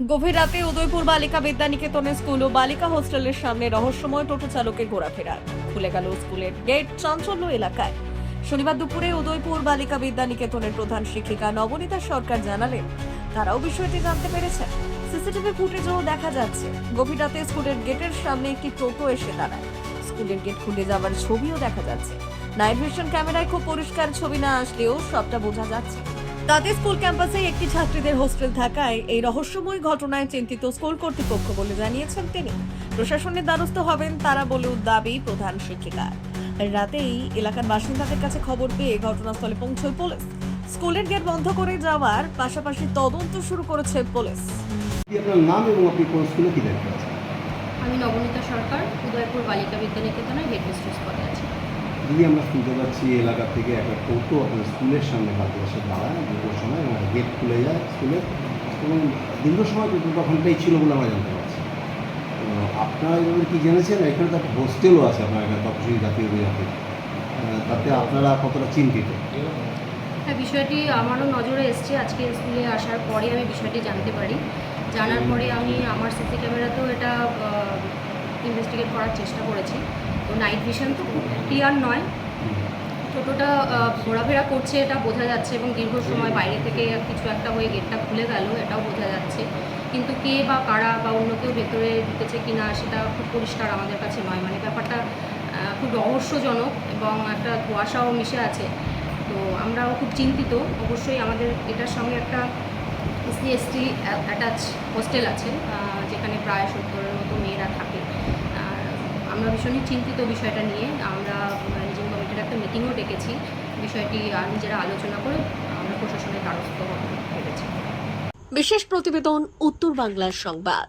গভীর রাতে উদয়পুর বালিকা বিদ্যানিকেতনের স্কুল ও বালিকা হোস্টেলের সামনে রহস্যময় টোটো চালকের ঘোরাফেরা খুলে গেল স্কুলের গেট চাঞ্চল্য এলাকায়। শনিবার দুপুরে উদয়পুর বালিকা বিদ্যা নিকেতনের প্রধান শিক্ষিকা নবনীতা সরকার জানালেন, তারাও বিষয়টি জানতে পেরেছেন। সিসিটিভি ফুটেজও দেখা যাচ্ছে, গভীর রাতে স্কুলের গেটের সামনে একটি টোটো এসে দাঁড়ায়। স্কুলের গেট খুলে যাওয়ার ছবিও দেখা যাচ্ছে। নাইট ভিশন ক্যামেরায় খুব পরিষ্কার ছবি না আসলেও সবটা বোঝা যাচ্ছে। তাতে স্কুল ক্যাম্পাসে একটি ছাত্রীদের হোস্টেল থাকায় এই রহস্যময় ঘটনায় চিন্তিত স্কুল কর্তৃপক্ষ বলে জানিয়েছেন তিনি। প্রশাসনের দ্বারস্থ হবেন তারা বলেও দাবি প্রধান শিক্ষিকা। রাতেই এলাকার বাসিন্দাদের কাছে খবর পেয়ে ঘটনাস্থলে পৌঁছয় পুলিশ। স্কুলের গেট বন্ধ করে যাওয়ার পাশাপাশি তদন্ত শুরু করেছে পুলিশ। আপনার নাম এবং আপনি কোন স্কুলে কি আছেন? আমি নবনীতা সরকার উদয়পুর বালিকা বিদ্যানিকেতনের হেড মিস্ট্রেস পদে আছি দিদি আমরা শুনতে পাচ্ছি এলাকা থেকে একটা টোটো আপনার স্কুলের সামনে কালকে এসে দাঁড়ায় দুটোর সময় এবং গেট খুলে যায় স্কুলের। এবং দীর্ঘ সময় টোটো ওখানটাই ছিল বলে আমরা জানতে পারছি। তো আপনারা এগুলো কি জেনেছেন? এখানে তো একটা হোস্টেলও আছে আপনার এখানে তপশিলি জাতীয় বিজাতি তাতে আপনারা কতটা চিন্তিত? হ্যাঁ বিষয়টি আমারও নজরে এসছে আজকে স্কুলে আসার পরে আমি বিষয়টি জানতে পারি। জানার পরে আমি আমার সিসি ক্যামেরাতেও এটা ইনভেস্টিগেট করার চেষ্টা করেছি। তো নাইট ভিশন তো খুব ক্লিয়ার নয়। টোটোটা ঘোরাফেরা করছে, এটা বোঝা যাচ্ছে এবং দীর্ঘ সময় বাইরে থেকে কিছু একটা হয়ে গেটটা খুলে গেল, এটাও বোঝা যাচ্ছে। কিন্তু কে বা কারা বা অন্য কেউ ভেতরে ঢুকেছে কি না সেটা খুব পরিষ্কার আমাদের কাছে নয়। মানে ব্যাপারটা খুব রহস্যজনক এবং একটা ধোঁয়াশাও মিশে আছে। তো আমরাও খুব চিন্তিত। অবশ্যই আমাদের এটার সঙ্গে একটা এসসি এসটি অ্যাটাচ হোস্টেল আছে যেখানে প্রায় সত্তরের মতো মেয়েরা থাকে। আমরা ভীষণই চিন্তিত বিষয়টা নিয়ে। আমরা ম্যানেজিং কমিটির একটা মিটিংও ডেকেছি। বিষয়টি আর নিজেরা আলোচনা করে আমরা প্রশাসনের দ্বারস্থ হতে বিশেষ প্রতিবেদন উত্তর বাংলার সংবাদ।